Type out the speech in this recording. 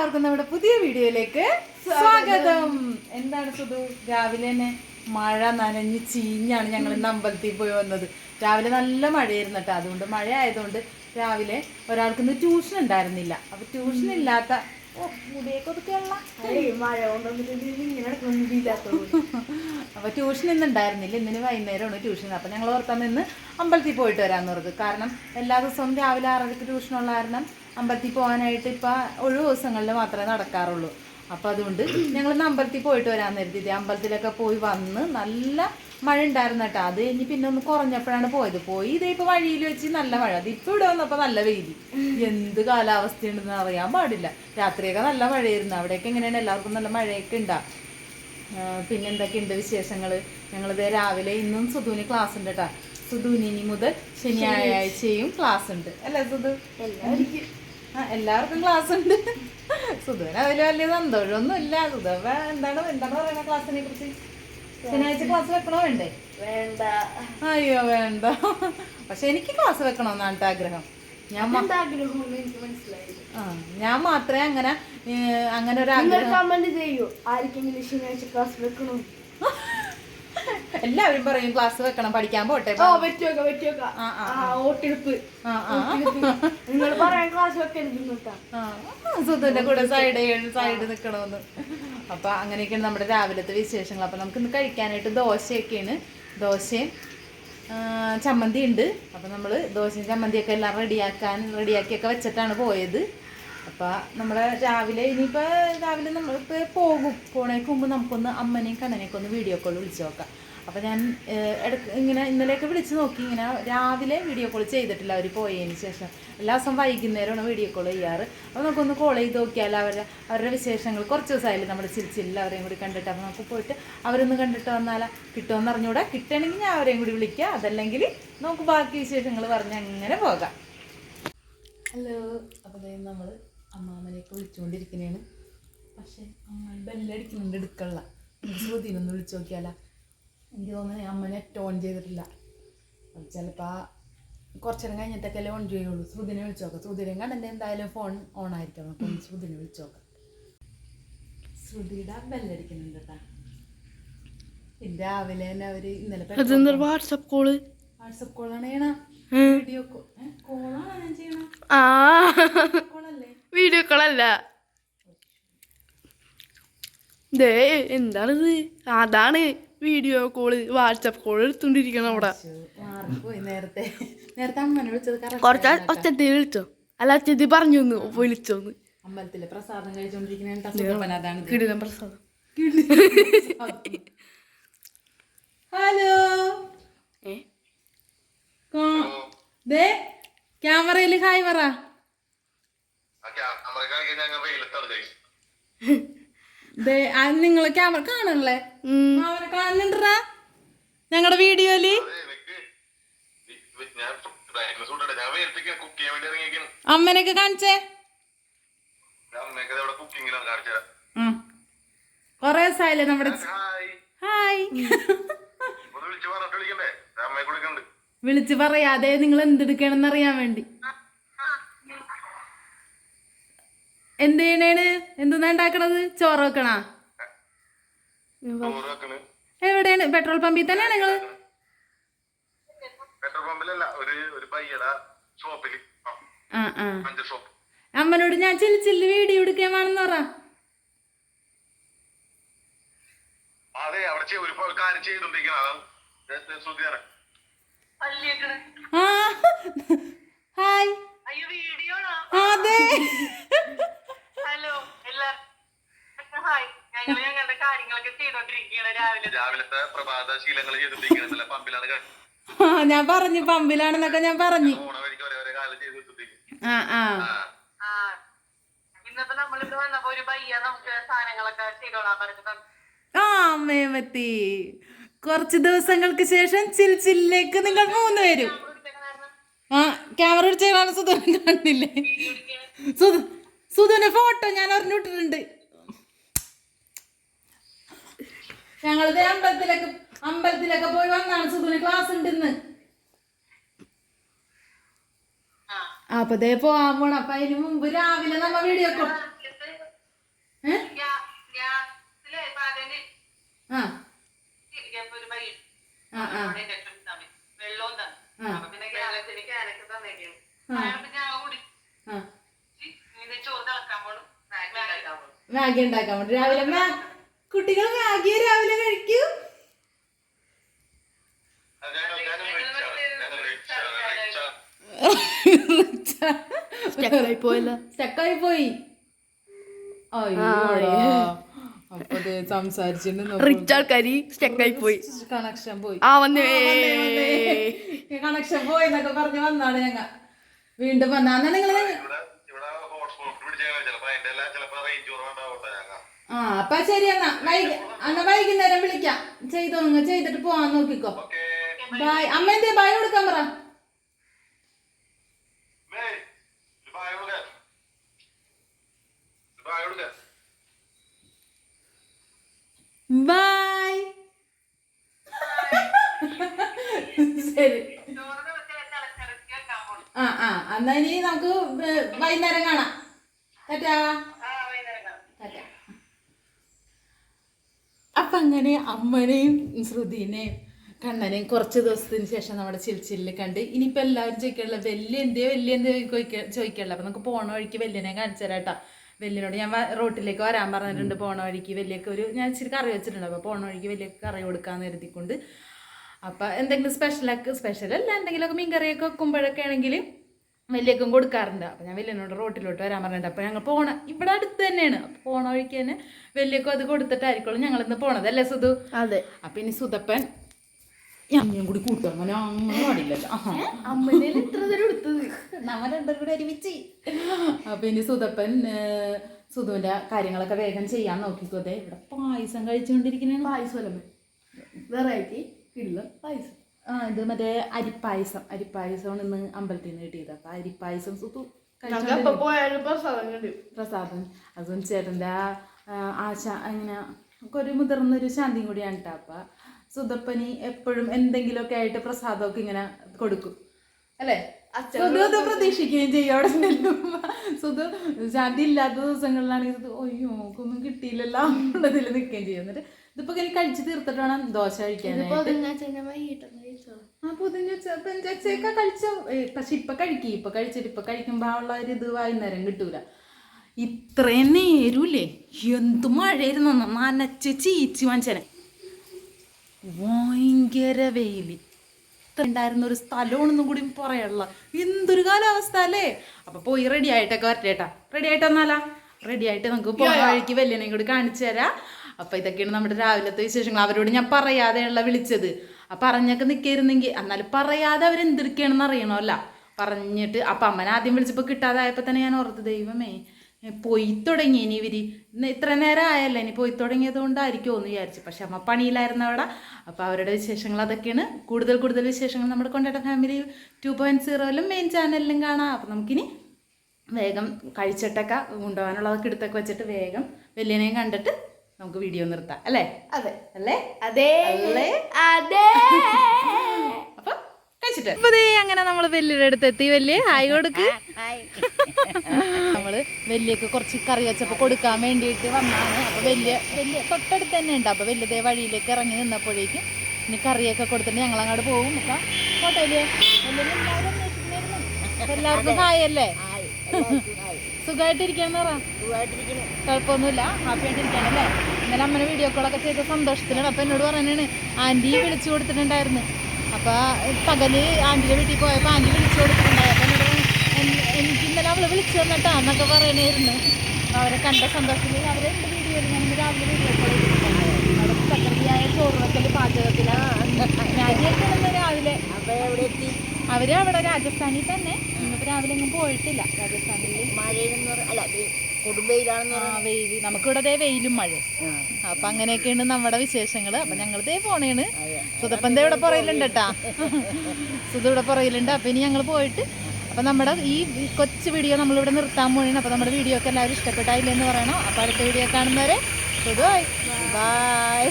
എല്ലാവർക്കും നമ്മുടെ പുതിയ വീഡിയോയിലേക്ക് സ്വാഗതം. എന്താണ് സുധു? രാവിലെ തന്നെ മഴ നനഞ്ഞ് ചീഞ്ഞാണ് ഞങ്ങൾ ഇന്ന് അമ്പലത്തിൽ പോയി വന്നത്. രാവിലെ നല്ല മഴയായിരുന്നു കേട്ടോ. അതുകൊണ്ട് മഴ ആയതുകൊണ്ട് രാവിലെ ഒരാൾക്ക് ഇന്ന് ട്യൂഷൻ ഉണ്ടായിരുന്നില്ല. അപ്പൊ ട്യൂഷൻ ഇല്ലാത്ത അപ്പൊ ട്യൂഷൻ ഇന്ന് ഉണ്ടായിരുന്നില്ല. ഇന്നിന് വൈകുന്നേരമാണ് ട്യൂഷൻ. അപ്പൊ ഞങ്ങൾ ഓർത്താൻ നിന്ന് അമ്പലത്തിൽ പോയിട്ട് വരാന്ന് പറഞ്ഞത് കാരണം എല്ലാ ദിവസവും രാവിലെ ആറരക്ക് ട്യൂഷൻ ഉള്ള കാരണം അമ്പലത്തിൽ പോകാനായിട്ട് ഇപ്പം ഒഴിവ് ദിവസങ്ങളിൽ മാത്രമേ നടക്കാറുള്ളൂ. അപ്പോൾ അതുകൊണ്ട് ഞങ്ങൾ ഇന്ന് അമ്പലത്തിൽ പോയിട്ട് വരാന്ന് കരുതി അമ്പലത്തിലൊക്കെ പോയി വന്ന് നല്ല മഴ ഉണ്ടായിരുന്നു കേട്ടോ. അത് കഴിഞ്ഞ് പിന്നെ ഒന്ന് കുറഞ്ഞപ്പോഴാണ് പോയത്. പോയി ഇതേ ഇപ്പൊ വഴിയിൽ വെച്ച് നല്ല മഴ. അത് ഇപ്പൊ ഇവിടെ വന്നപ്പോ നല്ല വെയിൽ എന്ത് കാലാവസ്ഥയുണ്ടെന്ന് അറിയാൻ പാടില്ല. രാത്രിയൊക്കെ നല്ല മഴയായിരുന്നു. അവിടെയൊക്കെ എങ്ങനെയാണ്? എല്ലാവർക്കും നല്ല മഴയൊക്കെ ഉണ്ടാ. പിന്നെ എന്തൊക്കെയുണ്ട് വിശേഷങ്ങൾ ഞങ്ങളിത് രാവിലെ ഇന്നും സുധുവിന് ക്ലാസ് ഉണ്ട് കേട്ടോ. സുധുവിന് ഇനി മുതൽ ശനിയാഴ്ചയും ക്ലാസ് ഉണ്ട്. അല്ലേ സുധു? എല്ലാവർക്കും എല്ലാവർക്കും ക്ലാസ് ഉണ്ട് സുധുവിന് അതിൽ വലിയ സന്തോഷമൊന്നും ഇല്ല സുധവ എന്താണ് എന്താണ് പറയുന്നത് ക്ലാസ്സിനെ കുറിച്ച്? ശനിയാഴ്ച ക്ലാസ് വെക്കണോ വേണ്ടേ? വേണ്ട. അയ്യോ വേണ്ട. പക്ഷെ എനിക്ക് ക്ലാസ് വെക്കണമെന്നാണ് ആഗ്രഹം. ഞാൻ ഞാൻ മാത്രമേ അങ്ങനെ അങ്ങനെ ഒരു ആഗ്രഹം ചെയ്യൂ. ആർക്കെങ്കിലും ശനിയാഴ്ച ക്ലാസ് വെക്കണോ? എല്ലാവരും പറയും ക്ലാസ് വെക്കണം പഠിക്കാൻ പോട്ടെ. സുധന്റെ കൂടെ സൈഡ് സൈഡ് നിക്കണമെന്ന് അപ്പൊ അങ്ങനെയൊക്കെയാണ് നമ്മുടെ രാവിലത്തെ വിശേഷങ്ങൾ. അപ്പൊ നമുക്ക് ഇന്ന് കഴിക്കാനായിട്ട് ദോശയൊക്കെയാണ്. ദോശയും ചമ്മന്തി ഉണ്ട് അപ്പൊ നമ്മൾ ദോശയും ചമ്മന്തിയൊക്കെ എല്ലാം റെഡിയാക്കാൻ റെഡിയാക്കിയൊക്കെ വെച്ചിട്ടാണ് പോയത്. അപ്പൊ നമ്മളെ രാവിലെ ഇനിയിപ്പൊ രാവിലെ നമ്മൾ പോകും. പോണേക്ക് മുമ്പ് നമുക്കൊന്ന് അമ്മനെയും കണ്ണനെയൊക്കെ ഒന്ന് വീഡിയോ കോൾ വിളിച്ചു നോക്കാം. അപ്പൊ ഞാൻ ഇടയ്ക്ക് ഇങ്ങനെ ഇന്നലെയൊക്കെ വിളിച്ച് നോക്കി. ഇങ്ങനെ രാവിലെ വീഡിയോ കോൾ ചെയ്തിട്ടില്ല അവർ പോയതിന് ശേഷം. എല്ലാ ദിവസം വൈകുന്നേരമാണ് വീഡിയോ കോൾ ചെയ്യാറ്. അപ്പോൾ നമുക്കൊന്ന് കോൾ ചെയ്ത് നോക്കിയാൽ അവരുടെ അവരുടെ വിശേഷങ്ങൾ. കുറച്ച് ദിവസമായില്ലേ നമ്മുടെ ചിരിച്ചില്ല അവരെയും കൂടി കണ്ടിട്ട്. അപ്പോൾ നമുക്ക് പോയിട്ട് അവരൊന്ന് കണ്ടിട്ട് വന്നാലാ? കിട്ടുമെന്ന് അറിഞ്ഞൂടാ. കിട്ടണമെങ്കിൽ ഞാൻ അവരെയും കൂടി വിളിക്കുക അതല്ലെങ്കിൽ നമുക്ക് ബാക്കി വിശേഷങ്ങൾ പറഞ്ഞ് അങ്ങനെ പോകാം. ഹലോ അപ്പോൾ നമ്മൾ അമ്മാമനെയൊക്കെ വിളിച്ചുകൊണ്ടിരിക്കുന്നതാണ് പക്ഷേ അമ്മ ബെല്ലടിക്കുന്നുണ്ട് എടുക്കള്ള ശ്രുതിനൊന്ന് വിളിച്ചു നോക്കിയാല. എനിക്ക് തോന്നുന്നത് അമ്മനെ നെറ്റ് ഓൺ ചെയ്തിട്ടില്ല. അത് ചിലപ്പോൾ കുറച്ചു നേരം കഴിഞ്ഞിട്ടൊക്കെ ഓൺ ചെയ്യുള്ളൂ ശ്രുതിനെ വിളിച്ചു നോക്കാം. ശ്രുതിനെ കണ്ടെ എന്തായാലും ഫോൺ ഓൺ ആയിരിക്കണം. അപ്പം ശ്രുതിനെ വിളിച്ചു നോക്കാം. ശ്രുതിയുടെ ബെല്ലടിക്കുന്നുണ്ട് കേട്ടാ പിന്നെ രാവിലെ തന്നെ അവർ ഇന്നലെ വാട്സപ്പ് കോൾ വാട്സപ്പ് കോളാണ് ചെയ്യണ. വീഡിയോ കോളാണ് ഞാൻ ചെയ്യണ? വീഡിയോ കോളല്ല ദേ എന്താണിത്? അതാണ് വീഡിയോ കോൾ വാട്സപ്പ് കോൾ എടുത്തോണ്ടിരിക്കണം അവിടെ. നേരത്തെ നേരത്തെ അമ്മനെ വിളിച്ചത് കുറച്ച്. ഒച്ചത്തി വിളിച്ചോ. അല്ല ഒച്ചത്തി പറഞ്ഞു തന്നു വിളിച്ചോന്ന്. അമ്പലത്തിലെ പ്രസാദം കഴിച്ചോണ്ടിരിക്കുന്ന കിടിലം പ്രസാദം. ഹലോ. ക്യാമറയിൽ ഹായ് പറ. നിങ്ങൾ ക്യാമറ കാണണല്ലേ അവരെ കാണുന്നുണ്ടാ ഞങ്ങളുടെ വീഡിയോയിൽ അമ്മനെയൊക്കെ കാണിച്ചേ? കൊറേ ദിവസമായില്ലേ നമ്മുടെ ഹായ് വിളിച്ച് പറയാതെ നിങ്ങൾ എന്തെടുക്കണെന്ന് അറിയാൻ വേണ്ടി. എന്ത് ചെയ്യണേണ്? എന്തെന്നാ ഉണ്ടാക്കണത് ചോറ് വെക്കണാ? ചോറ് വെക്കണ്. എവിടെയാണ്? പെട്രോൾ പമ്പിൽ തന്നെയാണ് നിങ്ങൾ? പെട്രോൾ പമ്പിലല്ല ഒരു ഒരു പയ്യട ഷോപ്പിൽ. ആ ആ അഞ്ച് ഷോപ്പ്. അമ്മനോട് ഞാൻ ചില്ല് ചില്ല് വീഡിയോ എടുക്കാൻ വേണമെന്ന് പറ. അതെ അവിടെ ഒരു കാര്യം ചെയ്തോണ്ടിരിക്കണം ഹായ്. അതെ ഹലോ എല്ലാവർക്കും ഹായ് ഞങ്ങൾ ഞങ്ങളുടെ കാര്യങ്ങളൊക്കെ ചെയ്തോണ്ടിരിക്കുകയാണ് രാവിലെ രാവിലത്തെ പ്രഭാത ശീലങ്ങൾ പമ്പിലാണ് ഞാൻ പറഞ്ഞു പമ്പിലാണെന്നൊക്കെ ഞാൻ പറഞ്ഞു. ഓരോ ഓരോ കാലം ചെയ്തോണ്ടിരിക്കും ആ ആ. വന്നപ്പോ ഒരു പയ്യ നമുക്ക് സാധനങ്ങളൊക്കെ ചെയ്തോളാൻ പറഞ്ഞു. ആ അമ്മയമ്മത്തി കുറച്ച് ദിവസങ്ങൾക്ക് ശേഷം ചിൽച്ചിലേക്ക് നിങ്ങൾ മൂന്ന് പേരും. ആ ക്യാമറ എടുത്തേക്കാണ് സുധൻ കണ്ടില്ലേ? സുധു സുധുവിന്റെ ഫോട്ടോ ഞാൻ അറിഞ്ഞിട്ടുണ്ട് ഞങ്ങളത് അമ്പലത്തിലൊക്കെ അമ്പലത്തിലൊക്കെ പോയി വന്നാണ് സുധുവിന് ക്ലാസ് ഉണ്ടെന്ന്. അപ്പൊ ദേ പോവാൻ പോണം. അപ്പൊ അതിന് മുമ്പ് രാവിലെ നമ്മ വീഡിയോ കോൾ ആ. ആ ആ. മാഗി ഉണ്ടാക്കാൻ വേണ്ടി. രാവിലെ മാ കുട്ടികൾ മാഗി രാവിലെ കഴിക്കൂ. സ്റ്റക്കായി പോയി. കണക്ഷൻ പോയി. കണക്ഷൻ പോയി. എന്നൊക്കെ പറഞ്ഞു വന്നാണ് ഞങ്ങ. വീണ്ടും വന്നാ. നിങ്ങൾ ആ അപ്പൊ ശരി എന്നാ. വൈകി എന്നാ വൈകുന്നേരം വിളിക്കാം. ചെയ്തോ നിങ്ങൾ. ചെയ്തിട്ട് പോവാൻ നോക്കിക്കോ. ബായ്. അമ്മ എന്തേ ബായ് കൊടുക്കാൻ പറ. ബായ് ശരി. ആ ആ. എന്നാ ഇനി നമുക്ക് വൈകുന്നേരം കാണാം. ടാറ്റാ ആ വൈകുന്നേരം കാണാം. ടാറ്റാ അപ്പൊ അങ്ങനെ അമ്മനെയും ശ്രുതിനെയും കണ്ണനെയും കുറച്ച് ദിവസത്തിന് ശേഷം നമ്മുടെ ചിൽച്ചിൽ കണ്ട് ഇനിയിപ്പോൾ എല്ലാവരും ചോദിക്കാനുള്ള വലിയ എന്തേ വലിയ എന്തേ ചോദിക്ക ചോദിക്കാനുള്ള അപ്പം നമുക്ക് പോണ വഴിക്ക് വലിയനെ കാണിച്ചു തരാം വലിയനോട് ഞാൻ റോട്ടിലേക്ക് വരാൻ പറഞ്ഞിട്ടുണ്ട് പോണ വഴിക്ക്. വലിയൊക്കെ ഒരു ഞാൻ ഇച്ചിരി കറി വെച്ചിട്ടുണ്ട്. അപ്പോൾ പോണ വഴിക്ക് വലിയ കറി കൊടുക്കാമെന്ന് കരുതിക്കൊണ്ട്. അപ്പം എന്തെങ്കിലും സ്പെഷ്യലൊക്കെ സ്പെഷ്യലല്ല എന്തെങ്കിലുമൊക്കെ മീൻ കറിയൊക്കെ വെക്കുമ്പോഴൊക്കെ ആണെങ്കിൽ വലിയക്കും കൊടുക്കാറുണ്ട്. അപ്പം ഞാൻ വലിയനോട് റോട്ടിലോട്ട് വരാൻ പറഞ്ഞിട്ട് അപ്പോൾ ഞങ്ങൾ പോണ ഇവിടെ അടുത്ത് തന്നെയാണ്. അപ്പോൾ പോണ വഴിക്ക് തന്നെ വലിയക്കും അത് കൊടുത്തിട്ടായിരിക്കുള്ളൂ ഞങ്ങൾ ഇന്ന് പോണത് അല്ലേ സുധു? അതെ. അപ്പം ഇനി സുധപ്പൻ അമ്മയും കൂടി കൂട്ടും. അങ്ങനെ അങ്ങനെ പാടില്ലല്ലോ. അമ്മേനെ ഇത്ര തരം എടുത്തത്. നമ്മൾ രണ്ടും കൂടി ഒരുമിച്ച്. അപ്പം ഇനി സുധപ്പൻ സുധുവിന്റെ കാര്യങ്ങളൊക്കെ വേഗം ചെയ്യാൻ നോക്കിക്കോ ദേ. ഇവിടെ പായസം കഴിച്ചുകൊണ്ടിരിക്കുന്ന പായസം വെറൈറ്റി ഇല്ല പായസം. ആ ഇത് മറ്റേ അരിപ്പായസം. അരിപ്പായസമാണ് ഇന്ന് അമ്പലത്തിൽ നിന്ന് കിട്ടിയത്. അപ്പൊ അരിപ്പായസം പ്രസാദം അതും ചേട്ടന്റെ ആശ അങ്ങനെ ഒരു മുതിർന്നൊരു ശാന്തിയും കൂടിയാണ് കേട്ടോ അപ്പം സുതപ്പനി എപ്പോഴും എന്തെങ്കിലുമൊക്കെ ആയിട്ട് പ്രസാദമൊക്കെ ഇങ്ങനെ കൊടുക്കും. അല്ലേ? സുധു അത് പ്രതീക്ഷിക്കുകയും ചെയ്യും അവിടെ. സുധു ശാന്തി ഇല്ലാത്ത ദിവസങ്ങളിലാണെങ്കിൽ സുധു അയ്യോ ഒന്നും കിട്ടിയില്ലല്ലോ എന്നതിൽ നിൽക്കുകയും ചെയ്യും. എന്നിട്ട് ഇതിപ്പോ ഇങ്ങനെ കഴിച്ചു തീർത്തിട്ട് വേണം ദോശ കഴിക്കാനായിട്ട്. ആ പുതിഞ്ഞ പെഞ്ചൊക്കെ കഴിച്ച? പക്ഷെ ഇപ്പൊ കഴിക്കും ഇപ്പൊ കഴിച്ചിട്ട് ഇപ്പൊ കഴിക്കുമ്പോ ആ ഉള്ള ഒരു ഇത് വൈകുന്നേരം കിട്ടൂല. ഇത്രയും നേരൂലേ എന്ത് മഴയായിരുന്നു നനച്ച് ചീച്ചി മനുഷ്യനെ. ഭയങ്കര വെയിൽ. ഉണ്ടായിരുന്ന ഒരു സ്ഥലമാണെന്നും കൂടി പറയാനുള്ള എന്തൊരു കാലാവസ്ഥ അല്ലേ? അപ്പൊ പോയി റെഡി ആയിട്ടൊക്കെ വരട്ടേട്ടാ റെഡി ആയിട്ട് വന്നാലാ? റെഡി ആയിട്ട് നമുക്ക് പോയ വഴിക്ക് വല്യനെയും കൂടി കാണിച്ചു തരാം. അപ്പൊ ഇതൊക്കെയാണ് നമ്മുടെ രാവിലത്തെ വിശേഷങ്ങൾ. അവരോട് ഞാൻ പറയാതെയുള്ള വിളിച്ചത്. ആ പറഞ്ഞൊക്കെ നിൽക്കായിരുന്നെങ്കിൽ എന്നാലും പറയാതെ അവരെന്തിരിക്കുകയാണെന്ന് അറിയണമല്ല. പറഞ്ഞിട്ട് അപ്പം അമ്മൻ ആദ്യം വിളിച്ചപ്പോൾ കിട്ടാതായപ്പോൾ തന്നെ ഞാൻ ഓർത്ത് ദൈവമേ പോയി തുടങ്ങി ഇനി ഇവർ ഇത്ര നേരം ആയല്ലോ ഇനി പോയി തുടങ്ങിയത് കൊണ്ടായിരിക്കുമോ എന്ന് വിചാരിച്ചു. പക്ഷെ അമ്മ പണിയിലായിരുന്നു അവിടെ. അപ്പോൾ അവരുടെ വിശേഷങ്ങൾ അതൊക്കെയാണ്. കൂടുതൽ കൂടുതൽ വിശേഷങ്ങൾ നമ്മുടെ കൊണ്ടേട്ട ഫാമിലി ടു പോയിന്റ് സീറോയിലും മെയിൻ ചാനലിലും കാണാം. അപ്പം നമുക്കിനി വേഗം കഴിച്ചിട്ടൊക്കെ കൊണ്ടുപോകാനുള്ളതൊക്കെ എടുത്തൊക്കെ വെച്ചിട്ട് വേഗം വലിയനെയും കണ്ടിട്ട് നമുക്ക് വീഡിയോ നിർത്താം. അല്ലേ? അതെ. അല്ലേ? അതെ. അല്ലേ? അതെ. അപ്പൊ അപ്പൊ ദേ അങ്ങനെ നമ്മൾ വെല്ലിയുടെ അടുത്ത് എത്തി വല്യ ഹായ് കൊടുക്ക്. നമ്മൾ വലിയക്ക് കുറച്ച് കറി വെച്ചപ്പോ കൊടുക്കാൻ വേണ്ടിയിട്ട് വന്നാണ്. അപ്പൊ വലിയ വലിയ തൊട്ടടുത്ത് തന്നെ ഉണ്ട്. അപ്പൊ വലിയതേ വഴിയിലേക്ക് ഇറങ്ങി നിന്നപ്പോഴേക്കും ഇനി കറിയൊക്കെ കൊടുത്തിട്ട് ഞങ്ങൾ അങ്ങോട്ട് പോകും. അപ്പൊ എല്ലാവർക്കും ഹായ്. അല്ലേ? സുഖമായിട്ടിരിക്കാന്ന് പറ. കുഴപ്പമൊന്നുമില്ല. ഹാപ്പി ആയിട്ടിരിക്കാനല്ലേ ഇന്നലെ അമ്മനെ വീഡിയോ കോളൊക്കെ ചെയ്ത സന്തോഷത്തിലാണ്. അപ്പൊ എന്നോട് പറയാനാണ് ആന്റി വിളിച്ചു കൊടുത്തിട്ടുണ്ടായിരുന്നു. അപ്പൊ പകൽ ആന്റിയുടെ വീട്ടിൽ പോയപ്പോൾ ആന്റി വിളിച്ചു കൊടുത്തിട്ടുണ്ടായി. അപ്പം എന്നോട് പറഞ്ഞു, "എൻ- എനിക്ക് ഇന്നലെ അവൾ വിളിച്ചു തന്നിട്ടാ എന്നൊക്കെ പറയണായിരുന്നു. അവരെ കണ്ട സന്തോഷത്തിൽ അവരെ എന്റെ വീഡിയോയിൽ ഞാൻ ഇന്ന് രാവിലെ വീഡിയോ കോൾ അവിടെ പ്രകൃതിയായ ചോറ് വെക്കൽ പാചകത്തിലാണ് രാജിയൊക്കെ ഇന്ന് രാവിലെ. അപ്പോൾ എവിടെ എത്തി? അവർ അവിടെ രാജസ്ഥാനിൽ തന്നെ. ഇന്നിപ്പോൾ രാവിലെ ഒന്നും പോയിട്ടില്ല. രാജസ്ഥാനിൽ മഴയെന്ന് നിന്ന് അല്ല വെയിൽ നമുക്കിവിടെ ദേ വെയിലും മഴ. അപ്പൊ അങ്ങനെയൊക്കെയാണ് നമ്മുടെ വിശേഷങ്ങൾ. അപ്പൊ ഞങ്ങൾ ദേ പോണേണ്. സുതപ്പൻ ദേ ഇവിടെ പുറയിലുണ്ട് കേട്ടാ സുധ ഇവിടെ പുറയിലുണ്ട് അപ്പൊ ഇനി ഞങ്ങൾ പോയിട്ട് അപ്പൊ നമ്മുടെ ഈ കൊച്ചു വീഡിയോ നമ്മളിവിടെ നിർത്താൻ പോണേണ്. അപ്പൊ നമ്മുടെ വീഡിയോ ഒക്കെ എല്ലാവരും ഇഷ്ടപ്പെട്ടായില്ലെന്ന് പറയണം. അപ്പൊ അടുത്ത വീഡിയോ കാണുന്നവരെ സുഖമായി. ബൈ.